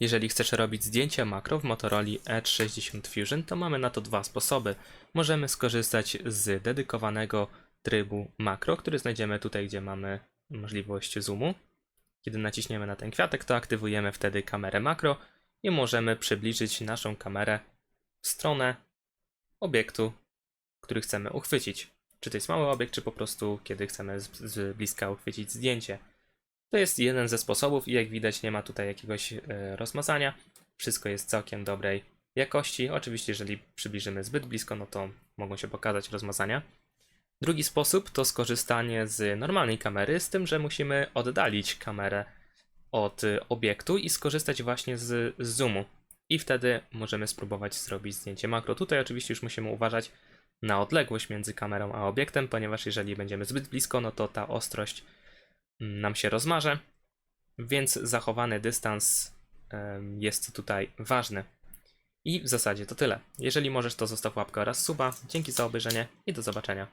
Jeżeli chcesz robić zdjęcia makro w Motorola Edge 60 Fusion, to mamy na to dwa sposoby. Możemy skorzystać z dedykowanego trybu makro, który znajdziemy tutaj, gdzie mamy możliwość zoomu. Kiedy naciśniemy na ten kwiatek, to aktywujemy wtedy kamerę makro i możemy przybliżyć naszą kamerę w stronę obiektu, który chcemy uchwycić. Czy to jest mały obiekt, czy po prostu kiedy chcemy z bliska uchwycić zdjęcie. To jest jeden ze sposobów i jak widać nie ma tutaj jakiegoś e, rozmazania. Wszystko jest całkiem dobrej jakości. Oczywiście jeżeli przybliżymy zbyt blisko, no to mogą się pokazać rozmazania. Drugi sposób to skorzystanie z normalnej kamery, z tym, że musimy oddalić kamerę od y, obiektu i skorzystać właśnie z, zoomu. I wtedy możemy spróbować zrobić zdjęcie makro. Tutaj oczywiście już musimy uważać na odległość między kamerą a obiektem, ponieważ jeżeli będziemy zbyt blisko, no to ta ostrość nam się rozmarze, więc zachowany dystans jest tutaj ważny. I w zasadzie to tyle. Jeżeli możesz, to zostaw łapkę oraz suba. Dzięki za obejrzenie i do zobaczenia.